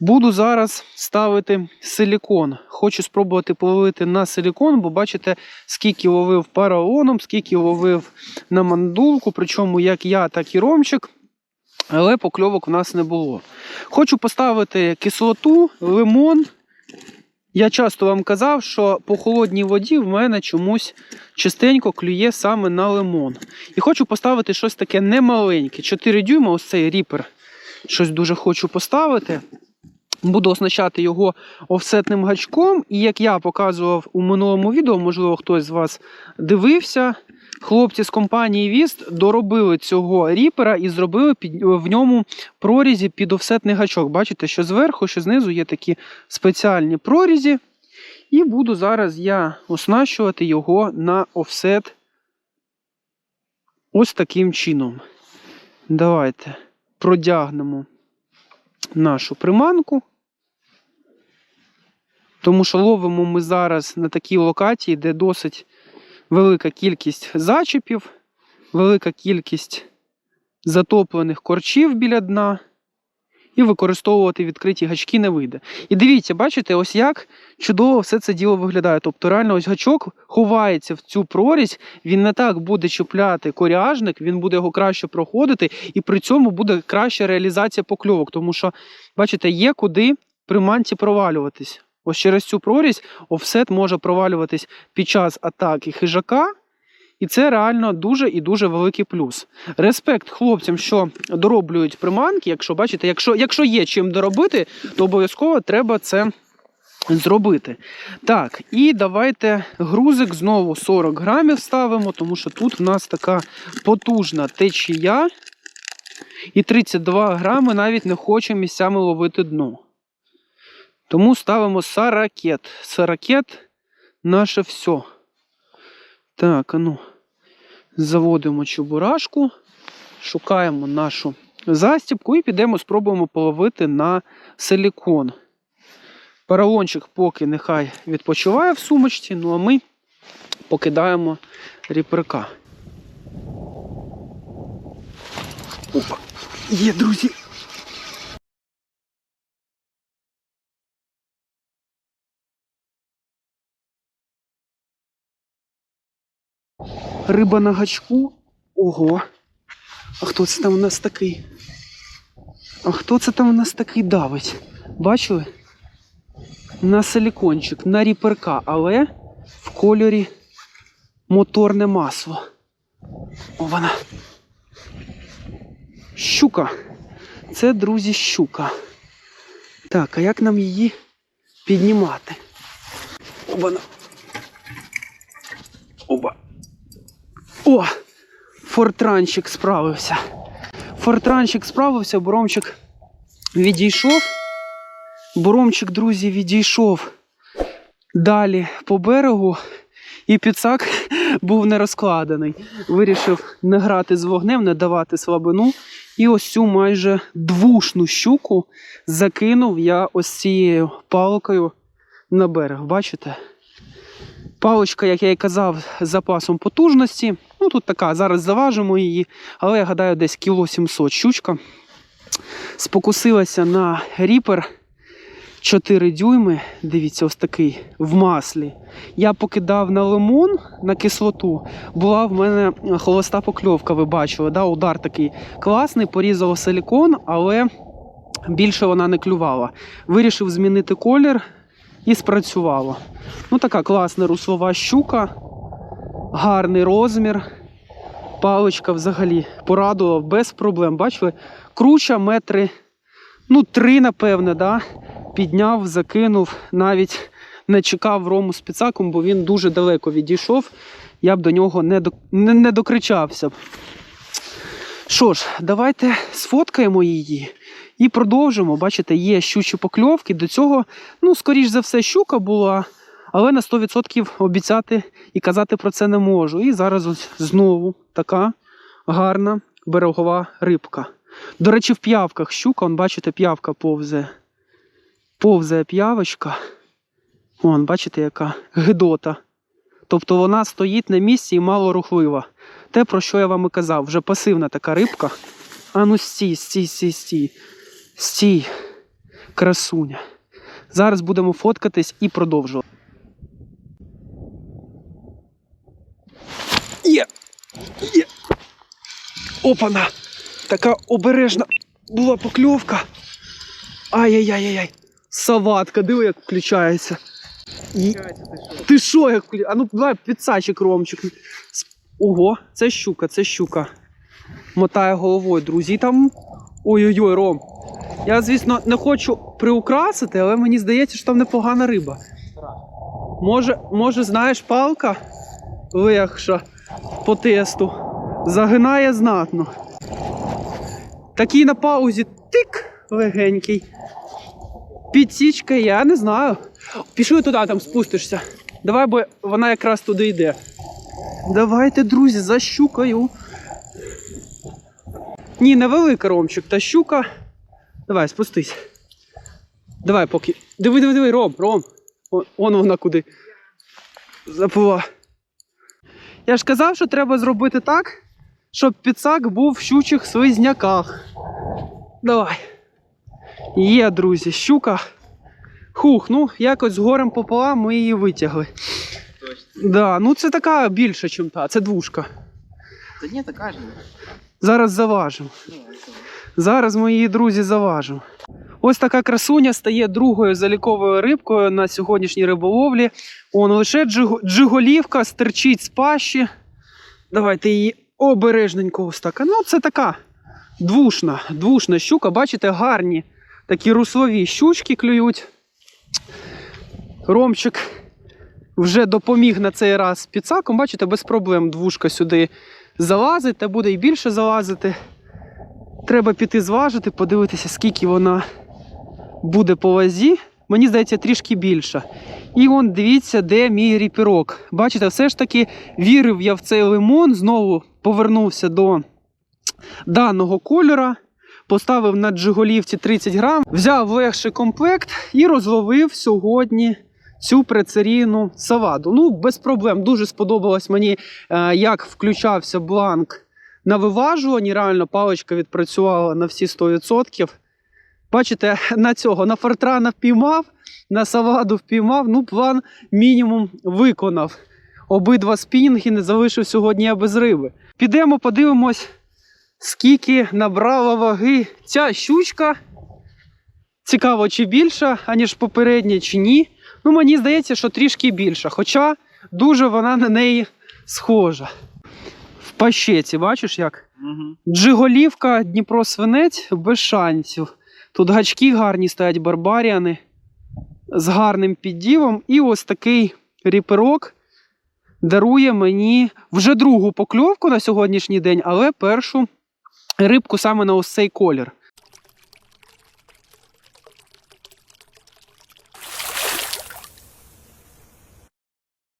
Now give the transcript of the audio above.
Буду зараз ставити силікон. Хочу спробувати половити на силікон, бо бачите, скільки ловив паралоном, скільки ловив на мандулку, причому як я, так і ромчик. Але покльовок у нас не було. Хочу поставити кислоту, лимон. Я часто вам казав, що по холодній воді в мене чомусь частенько клює саме на лимон. І хочу поставити щось таке немаленьке. 4 дюйма, ось цей ріпер. Щось дуже хочу поставити. Буду оснащати його офсетним гачком. І як я показував у минулому відео, можливо, хтось з вас дивився. Хлопці з компанії Віст доробили цього ріпера і зробили під, в ньому прорізі під офсетний гачок. Бачите, що зверху, що знизу є такі спеціальні прорізі. І буду зараз я оснащувати його на офсет ось таким чином. Давайте продягнемо нашу приманку. Тому що ловимо ми зараз на такій локації, де досить велика кількість зачепів, велика кількість затоплених корчів біля дна. І використовувати відкриті гачки не вийде. І дивіться, бачите, ось як чудово все це діло виглядає. Тобто, реально, ось гачок ховається в цю прорізь, він не так буде чіпляти коряжник, він буде його краще проходити, і при цьому буде краща реалізація покльовок. Тому що, бачите, є куди приманці провалюватись. Ось через цю прорізь офсет може провалюватись під час атаки хижака. І це реально дуже і дуже великий плюс. Респект хлопцям, що дороблюють приманки. Якщо бачите, якщо, якщо є чим доробити, то обов'язково треба це зробити. Так, і давайте грузик знову 40 грамів ставимо, тому що тут в нас така потужна течія. І 32 грами навіть не хоче місцями ловити дно. Тому ставимо саракет. Саракет наше все. Так, ну. Заводимо чебурашку, шукаємо нашу застібку і підемо спробуємо половити на силікон. Паралончик поки нехай відпочиває в сумочці, ну а ми покидаємо ріперка. Опа! Є, друзі! Риба на гачку. Ого. А хто це там у нас такий? А хто це там у нас такий давить? Бачили? На силікончик, на ріперка, але в кольорі моторне масло. О, вона. Щука. Це, друзі, щука. Так, а як нам її піднімати? Оба. Оба. О! Фортранчик справився. Фортранчик справився, боромчик відійшов. Боромчик, друзі, відійшов далі по берегу, і підсак був не розкладений. Вирішив не грати з вогнем, не давати слабину. І ось цю майже двушну щуку закинув я ось цією палкою на берег. Бачите? Паличка, як я і казав, з запасом потужності. Ну, тут така, зараз заважимо її, але я гадаю, десь кіло 700 щучка. Спокусилася на ріпер 4 дюйми. Дивіться, ось такий в маслі. Я покидав на лимон на кислоту. Була в мене холоста покльовка, ви бачили. Да? Удар такий класний, порізав силікон, але більше вона не клювала. Вирішив змінити колір і спрацювало. Ну, така класна руслова щука, гарний розмір. Паличка взагалі порадувала без проблем. Бачили, круча метри, ну, три, напевне, да? підняв, закинув, навіть не чекав рому з підсаком, бо він дуже далеко відійшов. Я б до нього не, до... не, не докричався. Що ж, давайте сфоткаємо її і продовжимо. Бачите, є щучі покльовки. До цього, ну, скоріш за все, щука була, але на 100% обіцяти і казати про це не можу. І зараз ось знову така гарна берегова рибка. До речі, в п'явках щука, он, бачите, п'явка повзе. Повзе п'явочка. Вон, бачите, яка гидота. Тобто вона стоїть на місці і мало рухлива. Те, про що я вам і казав, вже пасивна така рибка. А ну стій, стій, стій, стій. Стій. красуня. Зараз будемо фоткатись і продовжувати. Є! Є! Опана! Така обережна була покльовка. Ай-яй-яй-яй. Саватка, диви, як включається. І... Ти що, як А ну давай підсачик, Ромчик. Ого, це щука, це щука. Мотає головою, друзі. Там. Ой-ой-ой, Ром. Я, звісно, не хочу приукрасити, але мені здається, що там непогана риба. Може, може, знаєш, палка легша по тесту. Загинає знатно. Такий на паузі тик легенький. Підсічка, я не знаю. Пішли туди, там спустишся. Давай, бо вона якраз туди йде. Давайте, друзі, за щукою. Ні, невелика ромчик, та щука. Давай, спустись. Давай поки. Диви, диви, диви, Ром, Ром. О, он вона куди. Заплила. Я ж казав, що треба зробити так, щоб підсак був в щучих слизняках. Давай. Є, друзі, щука. Хух, ну якось з горем пополам ми її витягли. Точно. Да, ну це така більша, ніж та, це двушка. Да нет, такая же. Зараз заважимо. Зараз ми її, друзі, заважимо. Ось така красуня стає другою заліковою рибкою на сьогоднішній риболовлі. Он лише джиголівка стерчить з пащі. Давайте її обережненько ось так. Ну, це така двушна, двушна щука. Бачите, гарні такі руслові щучки клюють. Ромчик вже допоміг на цей раз підсаком. Бачите, без проблем двушка сюди залазить, та буде і більше залазити. Треба піти зважити, подивитися, скільки вона буде по вазі. Мені здається, трішки більша. І он дивіться, де мій ріпірок. Бачите, все ж таки вірив я в цей лимон, знову повернувся до даного кольора, поставив на джиголівці 30 грам, взяв легший комплект і розловив сьогодні цю прецерійну саваду. Ну, без проблем. Дуже сподобалось мені, е, як включався бланк на виважуванні. Реально паличка відпрацювала на всі 100%. Бачите, на цього на фортрана впіймав, на саваду впіймав. Ну, план мінімум виконав. Обидва спінінги не залишив сьогодні я без риби. Підемо, подивимось, скільки набрала ваги ця щучка. Цікаво, чи більша, аніж попередня, чи ні. Ну, мені здається, що трішки більша. Хоча дуже вона на неї схожа. В пащеці, бачиш як? Мгм. Джиголівка, Дніпро свинець без шансів. Тут гачки гарні стоять барбаріани з гарним піддівом. І ось такий ріперок дарує мені вже другу покльовку на сьогоднішній день, але першу рибку саме на ось цей колір.